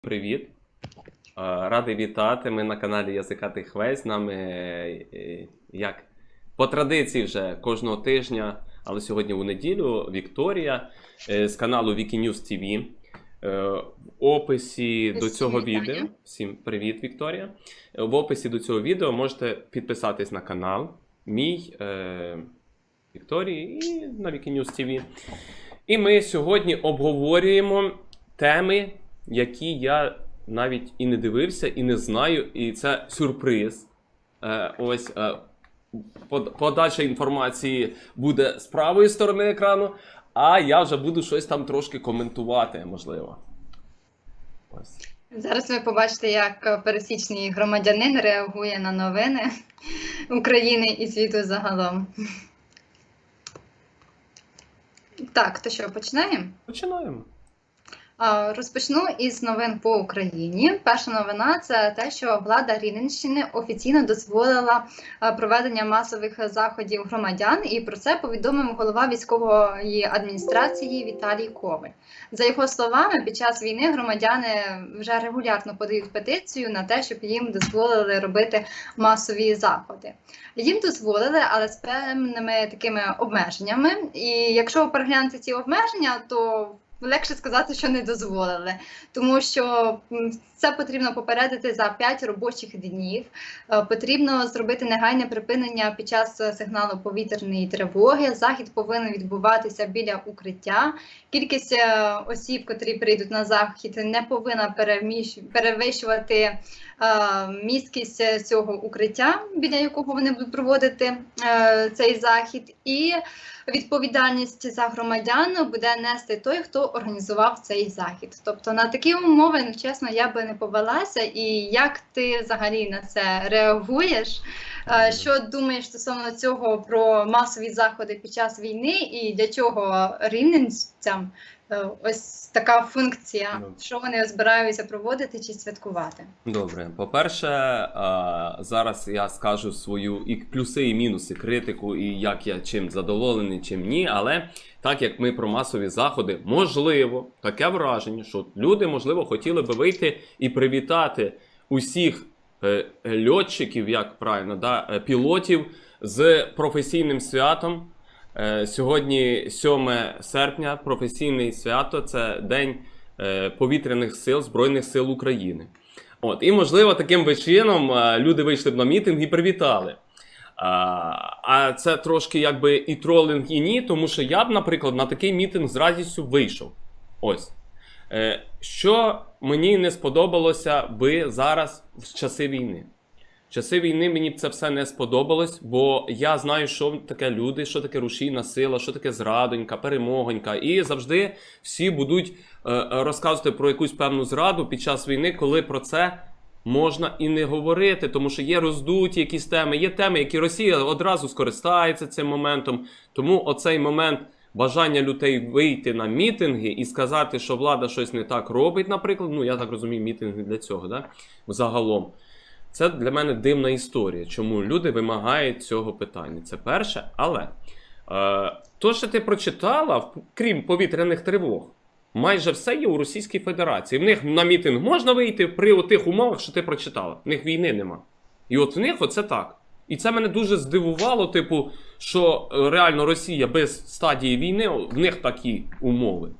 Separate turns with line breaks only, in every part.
Привіт. Радий вітати. Ми на каналі Язика Тих З нами, е, е, як по традиції, вже кожного тижня, але сьогодні у неділю Вікторія е, з каналу Wikinews TV. В описі до цього
вітання.
відео. Всім привіт, Вікторія. В описі до цього відео можете підписатись на канал мій е, Вікторії і на Wikinews TV. І ми сьогодні обговорюємо теми, які я навіть і не дивився, і не знаю, і це сюрприз. Е, ось е, под- подача інформації буде з правої сторони екрану, а я вже буду щось там трошки коментувати, можливо. Ось.
Зараз ви побачите, як пересічний громадянин реагує на новини України і світу загалом. Так, то що, починаємо?
Починаємо.
Розпочну із новин по Україні. Перша новина це те, що влада Рівненщини офіційно дозволила проведення масових заходів громадян, і про це повідомив голова військової адміністрації Віталій Коваль. За його словами, під час війни громадяни вже регулярно подають петицію на те, щоб їм дозволили робити масові заходи. Їм дозволили, але з певними такими обмеженнями. І якщо переглянути ці обмеження, то легше сказати, що не дозволили, тому що це потрібно попередити за 5 робочих днів. Е, Потрібно зробити негайне припинення під час е, сигналу повітряної тривоги. Захід повинен відбуватися біля укриття. Кількість е, осіб, котрі прийдуть на захід, не повинна перевищувати місткість е, цього укриття, біля якого вони будуть проводити е, цей захід. І відповідальність за громадян буде нести той, хто організував цей захід. Тобто на такі умови, ну, чесно, я би не повелася. І як ти взагалі на це реагуєш? Е, Що думаєш стосовно цього про масові заходи під час війни і для чого рівненцям ось така функція,
Ну.
що вони збираються проводити чи святкувати?
Добре, по-перше, зараз я скажу свою і плюси, і мінуси, критику, і як я чим задоволений, чим ні. Але так як ми про масові заходи, можливо, таке враження, що люди, можливо, хотіли би вийти і привітати усіх е, льотчиків, як правильно, да, е, пілотів з професійним святом. Е, Сьогодні 7 серпня, професійне свято це День е, повітряних сил Збройних сил України. От, і можливо, таким би чином е, люди вийшли б на мітинг і привітали. А, це трошки якби і тролинг, і ні, тому що я б, наприклад, на такий мітинг з радістю вийшов. Ось. Що мені не сподобалося би зараз в часи війни. Часи війни мені б це все не сподобалось, бо я знаю, що таке люди, що таке рушійна сила, що таке зрадонька, перемогонька. І завжди всі будуть е, е, розказувати про якусь певну зраду під час війни, коли про це можна і не говорити, тому що є роздуті якісь теми, є теми, які Росія одразу скористається цим моментом. Тому оцей момент бажання людей вийти на мітинги і сказати, що влада щось не так робить, наприклад, ну я так розумію, мітинги для цього, да? загалом. Це для мене дивна історія, чому люди вимагають цього питання. Це перше. Але е, то, що ти прочитала, крім повітряних тривог, майже все є у Російській Федерації. В них на мітинг можна вийти при тих умовах, що ти прочитала. В них війни нема. І от в них оце так. І це мене дуже здивувало, типу, що е, реально Росія без стадії війни, в них такі умови.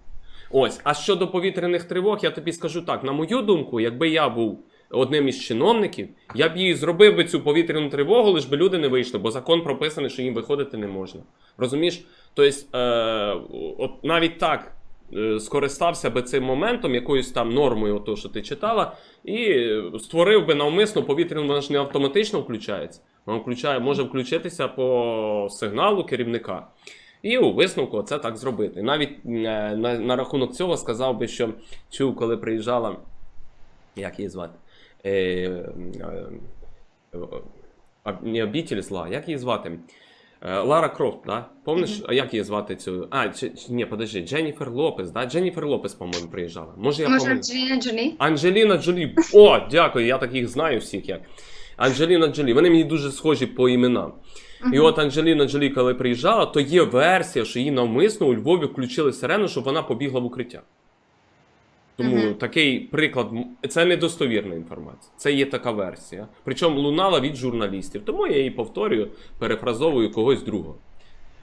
Ось, а щодо повітряних тривог, я тобі скажу так: на мою думку, якби я був одним із чиновників, я б їй зробив би цю повітряну тривогу, лиш би люди не вийшли, бо закон прописаний, що їм виходити не можна. Розумієш? Тобто, е, от навіть так е, скористався би цим моментом, якоюсь там нормою, ото, що ти читала, і створив би навмисно повітряну, вона ж не автоматично включається. Вона включає, може включитися по сигналу керівника. І у висновку це так зробити. Навіть е, на, на рахунок цього сказав би, що чув, коли приїжджала, як її звати? Е, е, е, не обітель зла, як її звати? Е, Лара Крофт, да? Помниш, а як її звати цю? А, чи, чи- ні, подожди, Дженніфер Лопес, да? Дженніфер Лопес, по-моєму, приїжджала. Може, я
Може,
помню.
Анджеліна Джолі?
Анджеліна Джолі. О, дякую, я таких знаю всіх як. Анджеліна Джолі. Вони мені дуже схожі по іменам. І от Анджеліна Джолі, коли приїжджала, то є версія, що її навмисно у Львові включили сирену, щоб вона побігла в укриття. Тому
Мгм.
такий приклад це недостовірна інформація. Це є така версія. Причому лунала від журналістів. Тому я її повторюю, перефразовую когось другого.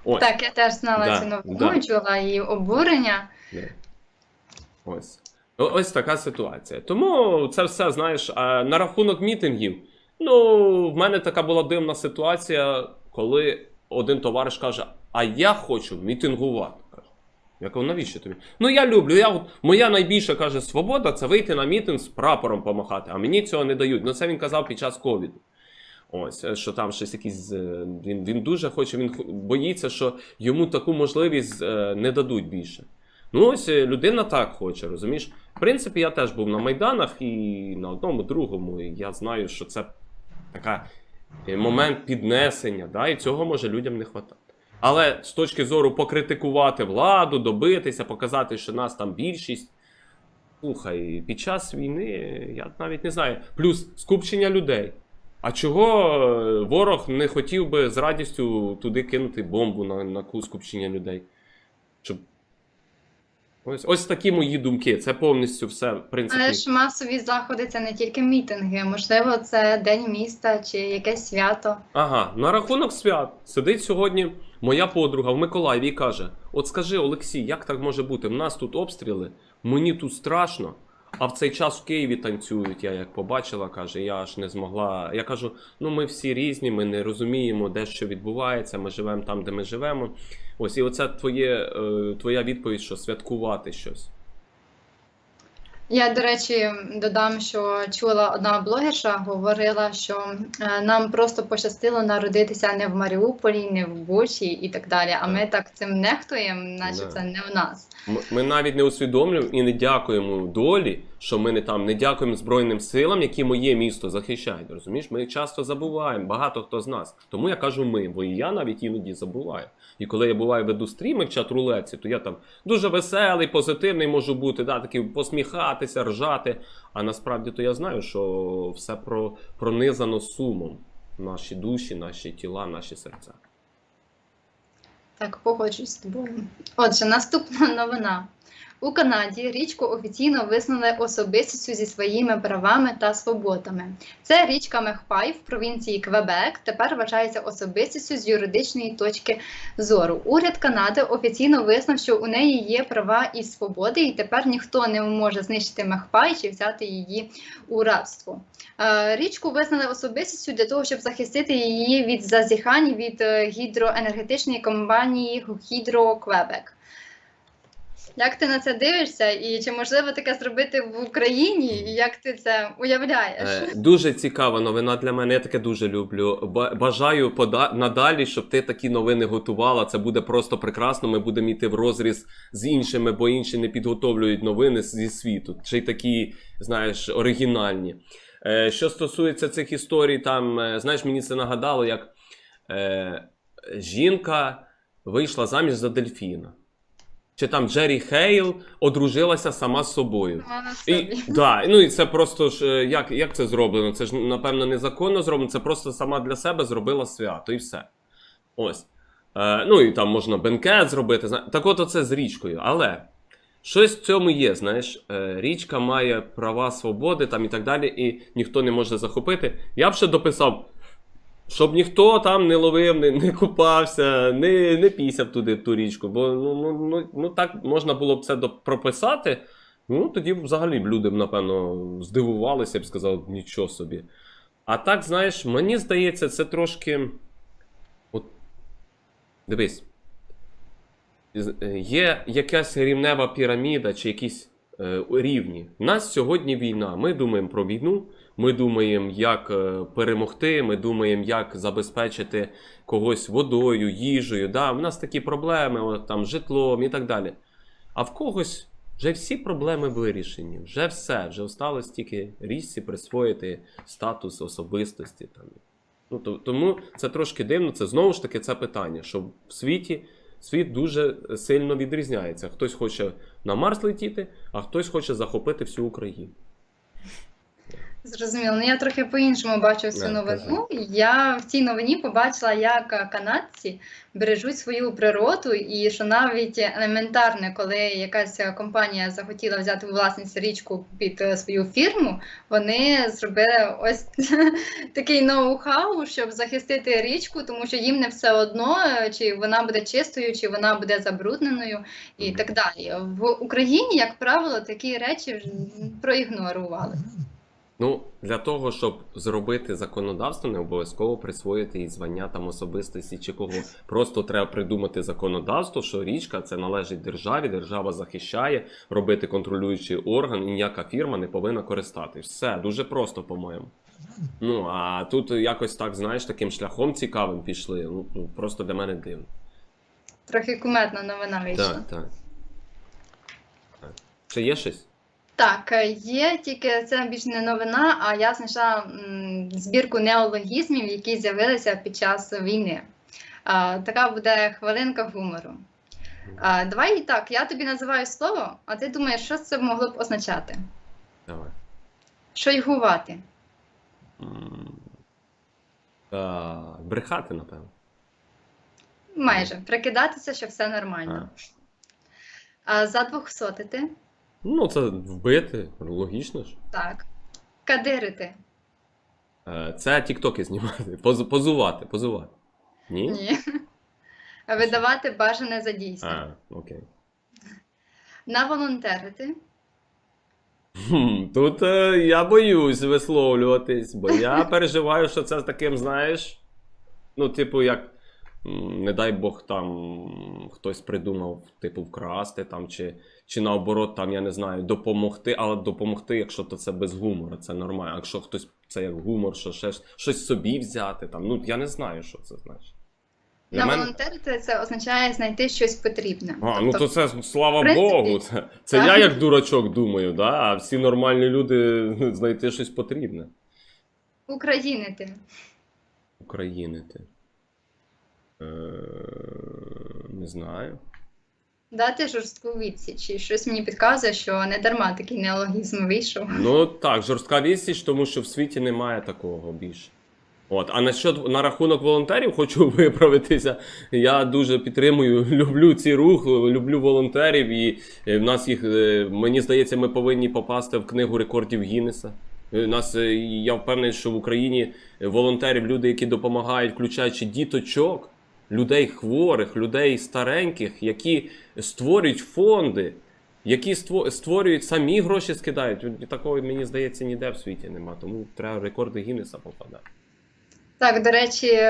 Ось.
Так, я теж знала
Да,
цю новину,
да.
чула її обурення.
Ні. Ось. О- Ось така ситуація. Тому це все, знаєш, а на рахунок мітингів. Ну, в мене така була дивна ситуація, коли один товариш каже: А я хочу мітингувати. Я кажу, навіщо тобі? Ну я люблю. Я, от, моя найбільша каже, свобода це вийти на мітинг з прапором помахати, а мені цього не дають. Ну це він казав під час ковіду. Ось, е, що там щось якісь. е, Він, він дуже хоче, він боїться, що йому таку можливість е, не дадуть більше. Ну, ось людина так хоче, розумієш? В принципі, я теж був на Майданах і на одному, другому, і я знаю, що це така момент піднесення, да, і цього може людям не хватати. Але з точки зору покритикувати владу, добитися, показати, що нас там більшість. Слухай, під час війни я навіть не знаю. Плюс скупчення людей. А чого е, ворог не хотів би з радістю туди кинути бомбу на, на скупчення людей? Щоб... Ось, ось такі мої думки. Це повністю все, в принципі.
Але ж масові заходи це не тільки мітинги, можливо, це День міста чи якесь свято.
Ага, на рахунок свят сидить сьогодні моя подруга в Миколаєві каже: От скажи, Олексій, як так може бути? В нас тут обстріли, мені тут страшно. А в цей час в Києві танцюють. Я як побачила, каже, я аж не змогла. Я кажу: ну ми всі різні, ми не розуміємо, де що відбувається. Ми живемо там, де ми живемо. Ось і оце твоє, е, твоя відповідь, що святкувати щось.
Я, до речі, додам, що чула одна блогерша, говорила, що е, нам просто пощастило народитися не в Маріуполі, не в Бучі і так далі. А ми так цим нехтуємо, наче
Да.
це не в нас.
Ми навіть не усвідомлюємо і не дякуємо долі, що ми не там, не дякуємо Збройним силам, які моє місто захищають. Розумієш, ми часто забуваємо, багато хто з нас. Тому я кажу ми, бо і я навіть іноді забуваю. І коли я буваю веду стріми в чат рулеці, то я там дуже веселий, позитивний можу бути, да, такий посміхатися, ржати. А насправді то я знаю, що все про, пронизано сумом. Наші душі, наші тіла, наші серця.
Так, погоджуюсь з тобою. Отже, наступна новина. У Канаді річку офіційно визнали особистістю зі своїми правами та свободами. Це річка Мехпай в провінції Квебек тепер вважається особистістю з юридичної точки зору. Уряд Канади офіційно визнав, що у неї є права і свободи, і тепер ніхто не може знищити Мехпай чи взяти її у рабство. Е, Річку визнали особистістю для того, щоб захистити її від зазіхань від е, гідроенергетичної компанії Гідро Квебек. Як ти на це дивишся, і чи можливо таке зробити в Україні? І як ти це уявляєш?
Е, дуже цікава новина для мене. Я таке дуже люблю. Ба- Бажаю пода- надалі, щоб ти такі новини готувала. Це буде просто прекрасно. Ми будемо йти в розріз з іншими, бо інші не підготовлюють новини зі світу. Чи такі, знаєш, оригінальні. Е, що стосується цих історій, там, е, знаєш, мені це нагадало, як е, жінка вийшла заміж за дельфіна. Чи там Джері Хейл одружилася сама з собою. І, да, ну і це просто ж е, як, як це зроблено? Це ж напевно незаконно зроблено, це просто сама для себе зробила свято і все. Ось. Е, ну і там можна бенкет зробити. Так от оце з річкою. Але щось в цьому є, знаєш, е, річка має права свободи там і так далі, і ніхто не може захопити. Я б ще дописав. Щоб ніхто там не ловив, не, не купався, не, не пісяв туди в ту річку. Бо ну, ну, ну, ну так можна було б це прописати. Ну, тоді взагалі б люди напевно, здивувалися б сказали, нічого собі. А так, знаєш, мені здається, це трошки. От, дивись. Е, Є якась рівнева піраміда чи якісь е, рівні. У нас сьогодні війна. Ми думаємо про війну, ми думаємо, як е, перемогти, ми думаємо, як забезпечити когось водою, їжею. Да? У нас такі проблеми, от, там, житлом і так далі. А в когось вже всі проблеми вирішені, вже все, вже осталось тільки річці присвоїти статус особистості. Там. Ну, то, тому це трошки дивно, це знову ж таки це питання, що в світі світ дуже сильно відрізняється. Хтось хоче на Марс летіти, а хтось хоче захопити всю Україну.
Зрозуміло. Ну я трохи по-іншому бачу цю новину. Я в цій новині побачила, як е, канадці бережуть свою природу, і що навіть елементарне, коли якась компанія захотіла взяти у власність річку під е, свою фірму, вони зробили ось такий ноу-хау, щоб захистити річку, тому що їм не все одно, е, чи вона буде чистою, чи вона буде забрудненою, і так далі. В Україні, як правило, такі речі проігнорували.
Ну, для того, щоб зробити законодавство, не обов'язково присвоїти і звання там особистості чи кого. Просто треба придумати законодавство, що річка це належить державі, держава захищає, робити контролюючий орган, і ніяка фірма не повинна користатись. Все дуже просто, по-моєму. Ну а тут якось так, знаєш, таким шляхом цікавим пішли. Ну, просто для мене дивно.
Трохи кумедна новина вийшла.
Так. так. Чи є щось?
Так, е, є тільки це більш не новина, а я знайшла збірку неологізмів, які з'явилися під час війни. А, така буде хвилинка гумору. А, давай і так, я тобі називаю слово, а ти думаєш, що це могло б означати?
Давай.
Шойгувати.
Та, брехати, напевно.
Майже прикидатися, що все нормально. А, задвохсотити.
Ну, це вбити, логічно ж.
Так. Кадирити.
Е, Це тіктоки знімати, поз- позувати, позувати. Ні?
Ні. Видавати бажане за дійсне.
А, окей.
Наволонтерити.
Хм, Тут е, я боюсь висловлюватись, бо я переживаю, що це з таким, знаєш. Ну, типу, як, м, не дай Бог, там хтось придумав, типу, вкрасти там, чи, чи наоборот, там, я не знаю, допомогти, але допомогти, якщо то це без гумору, це нормально. А якщо хтось це як гумор, що ще щось собі взяти, там, ну я не знаю, що це значить. Для мене-
Наволонтерити це означає знайти щось потрібне.
А, ну то це слава
принципі,
Богу. Це, це
так.
я як дурачок думаю, да? а всі нормальні люди знайти щось потрібне.
Українити.
України ти. Е, не знаю.
Дати жорстку відсіч. І щось мені підказує, що не дарма такий неологізм вийшов.
Ну так, жорстка відсіч, тому що в світі немає такого більше. От, а насчет, на рахунок волонтерів хочу виправитися. Я дуже підтримую, люблю цей рух, люблю волонтерів, і е, в нас їх, е, мені здається, ми повинні попасти в книгу рекордів Гіннеса. Е, Нас, я впевнений, що в Україні волонтерів, люди, які допомагають, включаючи діточок, людей хворих, людей стареньких, які створюють фонди, які ство- створюють самі гроші скидають. Такого, мені здається, ніде в світі нема. Тому треба рекорди Гіннеса попадати.
Так, до речі,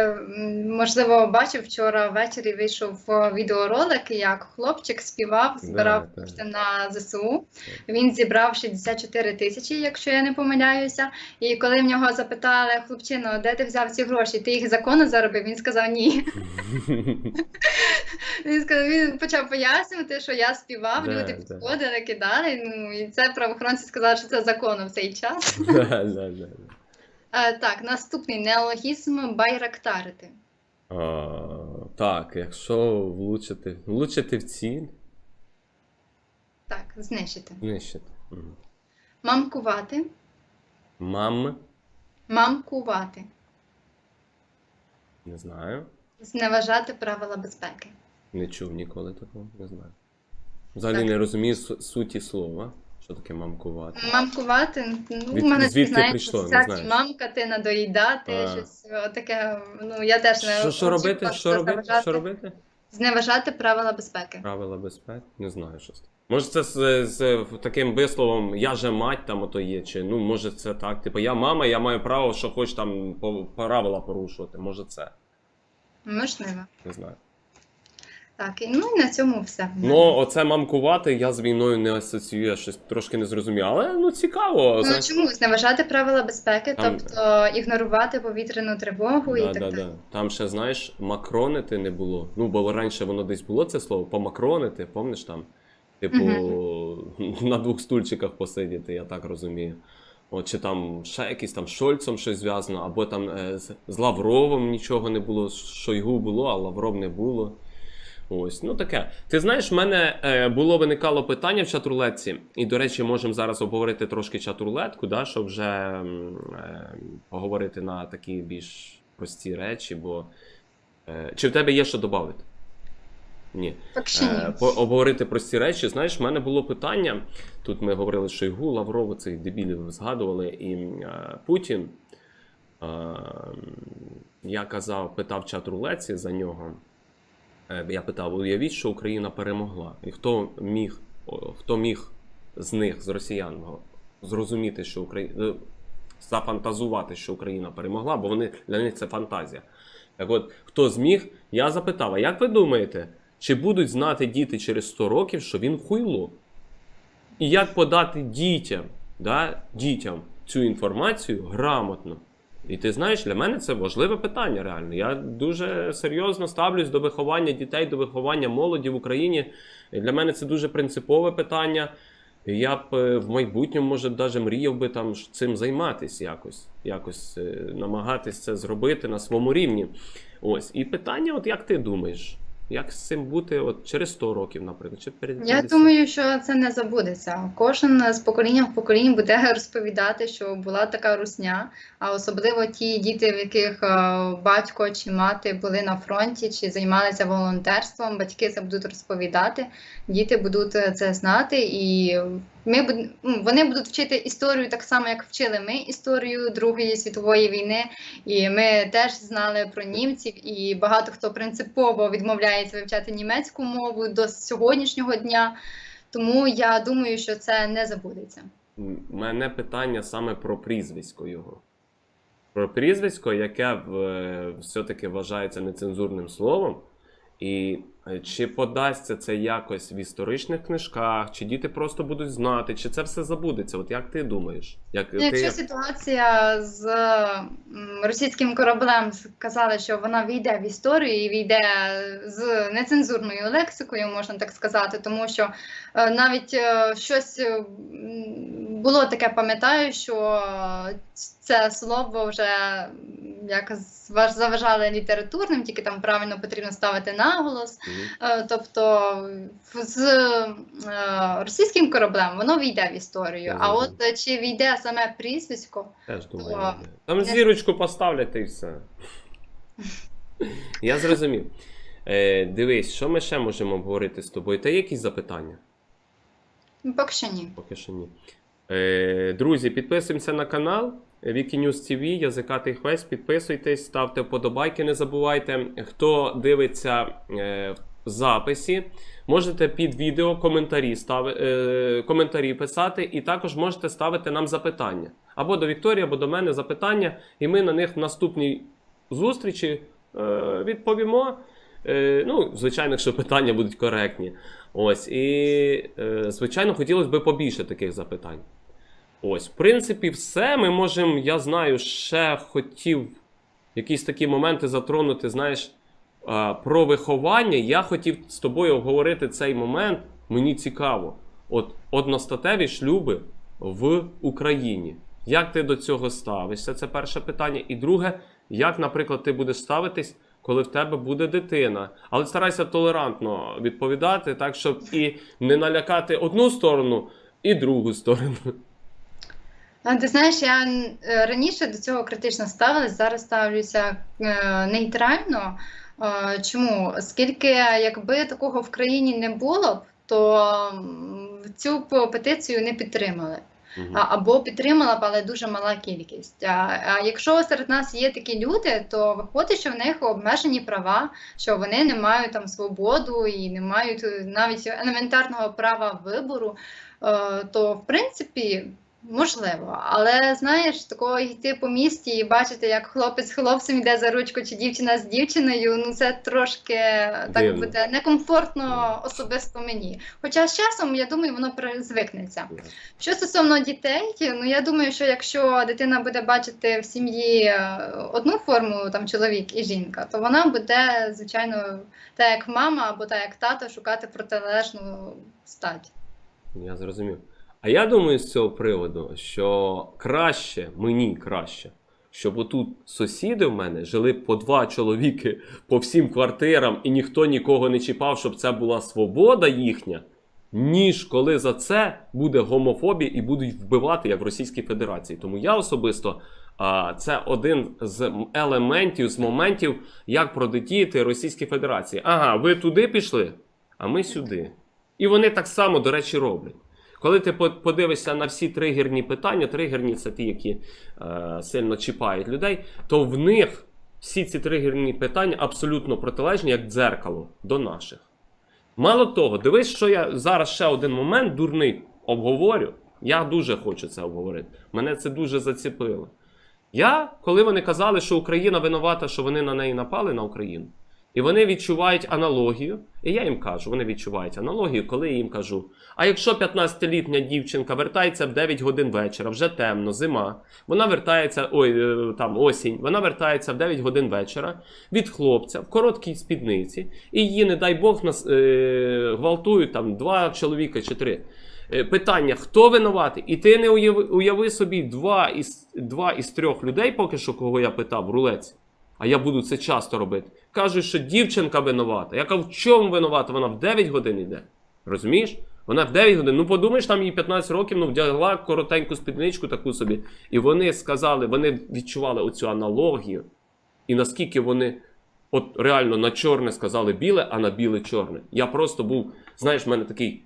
можливо, бачив вчора ввечері вийшов е, відеоролик, як хлопчик співав, збирав
Да,
кошти на ЗСУ. Він зібрав 64 тисячі, якщо я не помиляюся. І коли в нього запитали, хлопчино, де ти взяв ці гроші? Ти їх законно заробив? Він сказав ні. Він сказав, він почав пояснювати, що я співав, люди підходили, кидали. Ну і це правоохоронці сказали, що це законно в цей час. Е, Так, наступний неологізм байрактарити.
А, Так, якщо влучити, влучити в ціль,
Так, знищити.
знищити. Мгм.
Мамкувати.
Мам,
Мамкувати.
не знаю.
Зневажати правила безпеки.
Не чув ніколи такого, не знаю. Взагалі
Так.
не розумію су- суті слова. Що таке мамкувати?
Мамкувати, ну,
Від-
в мене
звідки
знаєш,
прийшло, не знаєш?
мамкати, надоїдати,
А.
щось таке. Ну, я теж не
Що, що робити? Що робити? Що робити?
Зневажати правила безпеки.
Правила безпеки? Не знаю, що це. Може, це з, з таким висловом я же мать там ото є, чи ну може це так. Типу, я мама, я маю право, що хоч там по правила порушувати. Може це.
Можливо.
Не знаю.
Так, і ну і на цьому все.
Ну, оце мамкувати я з війною не асоціюю, я щось трошки не зрозумів. Але ну цікаво.
Ну чому зневажати правила безпеки,
Там-
тобто ігнорувати повітряну тривогу і
Да,
так
да,
далі.
да. Там ще, знаєш, макронити не було. Ну, бо раніше воно десь було це слово, помакронити, помниш там? Типу, на двох стульчиках посидіти, я так розумію. От, чи там ще якийсь там з Шольцом щось зв'язано, або там е, з, з Лавровим нічого не було. Шойгу було, а Лавров не було. Ось, ну таке. Ти знаєш, в мене е, було виникало питання в чатурлетці, і, до речі, можемо зараз обговорити трошки чатурлетку, да, щоб вже е, поговорити на такі більш прості речі, бо. Е, чи в тебе є що додати? Ні.
Що.
Е, по- обговорити прості речі. Знаєш, в мене було питання. Тут ми говорили Шойгу, Лаврова, цих дебілів згадували, і е, Путін. Е, я казав, питав чат рулеці за нього. Е, я питав: уявіть, що Україна перемогла. І хто міг, хто міг з них, з росіян, зрозуміти, що Україна. Зафантазувати, що Україна перемогла, бо вони для них це фантазія. Так от, хто зміг, я запитав: а як ви думаєте, чи будуть знати діти через 100 років, що він хуйло? І як подати дітям, да, дітям цю інформацію грамотно? І ти знаєш, для мене це важливе питання реально. Я дуже серйозно ставлюсь до виховання дітей, до виховання молоді в Україні. Для мене це дуже принципове питання. Я б е, в майбутньому, може, навіть мріяв би там цим займатися якось, якось е, намагатись це зробити на своєму рівні. Ось. І питання: от як ти думаєш, як з цим бути от через 100 років, наприклад, чи перед
Я
50?
думаю, що це не забудеться. Кожен з покоління в поколінь буде розповідати, що була така русня, а особливо ті діти, в яких е, батько чи мати були на фронті чи займалися волонтерством. Батьки це будуть розповідати, діти будуть е, це знати, і ми ну, вони будуть вчити історію так само, як вчили ми історію Другої світової війни. І ми теж знали про німців, і багато хто принципово відмовляється вивчати німецьку мову до сьогоднішнього дня. Тому я думаю, що це не забудеться.
У мене питання саме про прізвисько його. Про прізвисько, яке в- все-таки вважається нецензурним словом. І е, чи подасться це якось в історичних книжках, чи діти просто будуть знати, чи це все забудеться? От як ти думаєш? Як,
Ну,
ти,
Якщо ситуація з російським кораблем сказали, що вона війде в історію і війде з нецензурною лексикою, можна так сказати, тому що е, навіть е, щось е, було таке, пам'ятаю, що це слово вже як заважали літературним, тільки там правильно потрібно ставити наголос.
Мгм.
Е, Тобто з е, російським кораблем воно війде в історію.
Я
А от е, чи війде саме прізвисько,
Теж думаю.
То-
Там зірочку поставлять і все. Я зрозумів. Е, дивись, що ми ще можемо обговорити з тобою? Та є якісь запитання?
поки що ні.
Поки що ні. Е, друзі, підписуємося на канал Wikinews TV, Язикатий Хвест. Підписуйтесь, ставте вподобайки, не забувайте. Хто дивиться е, в записі, можете під відео коментарі, стави, е, коментарі писати, і також можете ставити нам запитання. Або до Вікторії, або до мене запитання, і ми на них в наступній зустрічі відповімо. Ну, звичайно, якщо питання будуть коректні. Ось, і, звичайно, хотілося б побільше таких запитань. Ось, в принципі, все. Ми можемо, я знаю, ще хотів якісь такі моменти затронути, знаєш, про виховання. Я хотів з тобою обговорити цей момент. Мені цікаво. От одностатеві шлюби в Україні. Як ти до цього ставишся? Це перше питання. І друге, як, наприклад, ти будеш ставитись, коли в тебе буде дитина. Але старайся толерантно відповідати, так, щоб і не налякати одну сторону, і другу сторону.
Ти знаєш, я е, раніше до цього критично ставилась, зараз ставлюся е, нейтрально. Чому? Оскільки якби такого в країні не було б, то цю петицію не підтримали. Або підтримала б, але дуже мала кількість. А, а якщо серед нас є такі люди, то виходить, що в них обмежені права, що вони не мають там свободу і не мають е, навіть елементарного права вибору, то в принципі. Можливо, але знаєш, такого йти по місті і бачити, як хлопець з хлопцем йде за ручку, чи дівчина з дівчиною, ну це трошки так
Дивно.
буде некомфортно особисто мені. Хоча з часом, я думаю, воно при- звикнеться. Що стосовно дітей, ну я думаю, що якщо дитина буде бачити в сім'ї е, одну форму, там чоловік і жінка, то вона буде, звичайно, так як мама або так як тато шукати протилежну стать.
Я зрозумів. А я думаю з цього приводу, що краще, мені краще, щоб отут сусіди в мене жили по два чоловіки по всім квартирам, і ніхто нікого не чіпав, щоб це була свобода їхня, ніж коли за це буде гомофобія і будуть вбивати, як в Російській Федерації. Тому я особисто. А це один з елементів, з моментів, як продетіти Російській Федерації. Ага, ви туди пішли, а ми сюди. І вони так само, до речі, роблять. Коли ти подивишся на всі тригерні питання, тригерні це ті, які е, сильно чіпають людей, то в них всі ці тригерні питання абсолютно протилежні, як дзеркало до наших. Мало того, дивись, що я зараз ще один момент дурний обговорю. Я дуже хочу це обговорити. Мене це дуже зацепило. Я, коли вони казали, що Україна винувата, що вони на неї напали на Україну, і вони відчувають аналогію, і я їм кажу, вони відчувають аналогію, коли я їм кажу: а якщо 15-літня дівчинка вертається в 9 годин вечора, вже темно, зима, вона вертається, ой, е, там осінь, вона вертається в 9 годин вечора від хлопця в короткій спідниці, і її, не дай Бог, нас е, гвалтують там два чоловіка чи три. Е, Питання: хто винуватий? І ти не уяви, уяви собі два із, два із трьох людей, поки що, кого я питав в рулеці. А я буду це часто робити. Кажуть, що дівчинка винувата. Яка в чому винувата? Вона в 9 годин йде. Розумієш? Вона в 9 годин. Ну подумаєш, там їй 15 років, ну вдягла коротеньку спідничку таку собі. І вони сказали, вони відчували оцю аналогію. І наскільки вони от реально на чорне сказали біле, а на біле чорне. Я просто був, знаєш, в мене такий.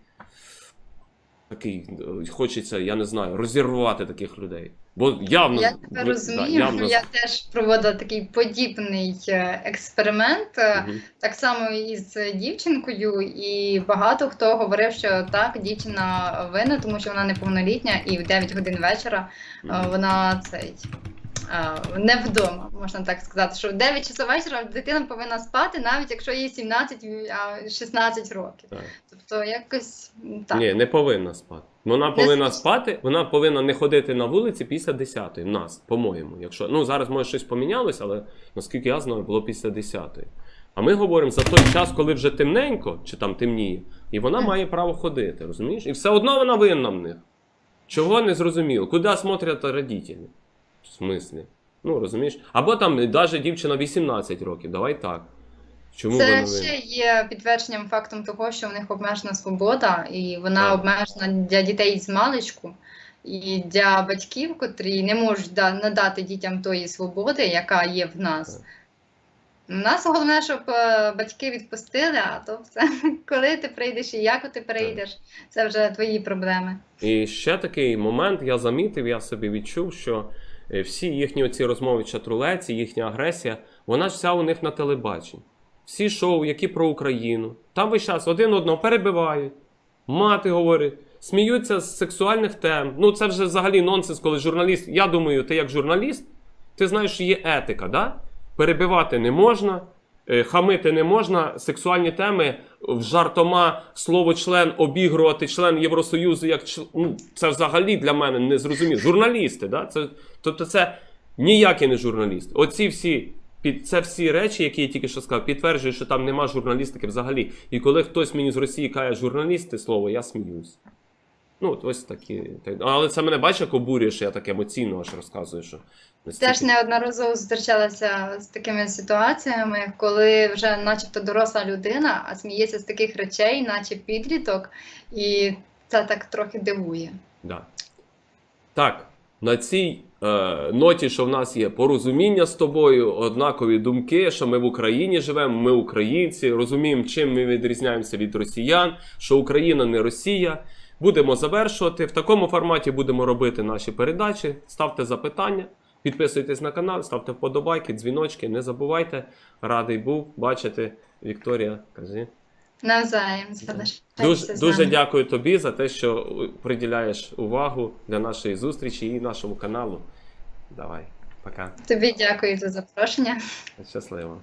Такий е, хочеться, я не знаю, розірвати таких людей. Бо явно
Я
тебе
тебе
да,
розумію.
явно-
Я теж проводила такий подібний е, експеримент.
Мгм.
Так само і з дівчинкою, і багато хто говорив, що так, дівчина винна, тому що вона неповнолітня, і в 9 годин вечора
Мгм.
вона цей. Не вдома, можна так сказати, що в 9 часов вечора дитина повинна спати, навіть якщо їй 17 а 16 років.
Так.
Тобто якось так.
Ні, не повинна спати. Вона
Не
повинна
спить.
спати, вона повинна не ходити на вулиці після 10-ї. В нас, по-моєму. Якщо ну зараз може щось помінялось, але наскільки я знаю, було після 10-ї. А ми говоримо за той час, коли вже темненько, чи там темніє, і вона має право ходити, розумієш? І все одно вона винна в них. Чого не зрозуміло? Куди смотрять родителі? В смислі? Ну, розумієш? Або там навіть дівчина 18 років, давай так. Чому
Це
вона
ще є підтвердженням фактом того, що в них обмежена свобода, і вона
Так.
обмежена для дітей з маличку, і для батьків, котрі не можуть да- надати дітям тої свободи, яка є в нас.
Так.
У нас головне, щоб е, батьки відпустили, а то все, коли ти прийдеш і як ти прийдеш, це вже твої проблеми.
І ще такий момент я замітив, я собі відчув, що всі їхні оці розмови чатрулеці, їхня агресія, вона ж вся у них на телебаченні. Всі шоу, які про Україну, там весь час один одного перебивають, мати говорить, сміються з сексуальних тем. Ну це вже взагалі нонсенс, коли журналіст. Я думаю, ти як журналіст, ти знаєш, що є етика, да? перебивати не можна. Е, Хамити не можна, сексуальні теми в жартома слово член обігрувати член Євросоюзу як ну, це взагалі для мене не зрозуміло. Журналісти, да? це, тобто це ніякий не журналіст. Оці всі під це всі речі, які я тільки що сказав, підтверджують, що там нема журналістики взагалі. І коли хтось мені з Росії каже журналісти слово, я сміюсь. Ну, ось такі. Але це мене бачить, як обурює, що я так емоційно аж розказую, що
Теж неодноразово зустрічалася з такими ситуаціями, коли вже начебто доросла людина, а сміється з таких речей, наче підліток, і це так трохи дивує.
Да. Так, на цій е, ноті, що в нас є порозуміння з тобою, однакові думки, що ми в Україні живемо, ми українці, розуміємо, чим ми відрізняємося від росіян, що Україна не Росія. Будемо завершувати. В такому форматі будемо робити наші передачі. Ставте запитання, підписуйтесь на канал, ставте вподобайки, дзвіночки. Не забувайте. Радий був бачити. Вікторія, кажи.
Навзаєм
Дуже, дуже дякую тобі за те, що приділяєш увагу для нашої зустрічі і нашому каналу. Давай, пока.
Тобі дякую за запрошення.
Щасливо.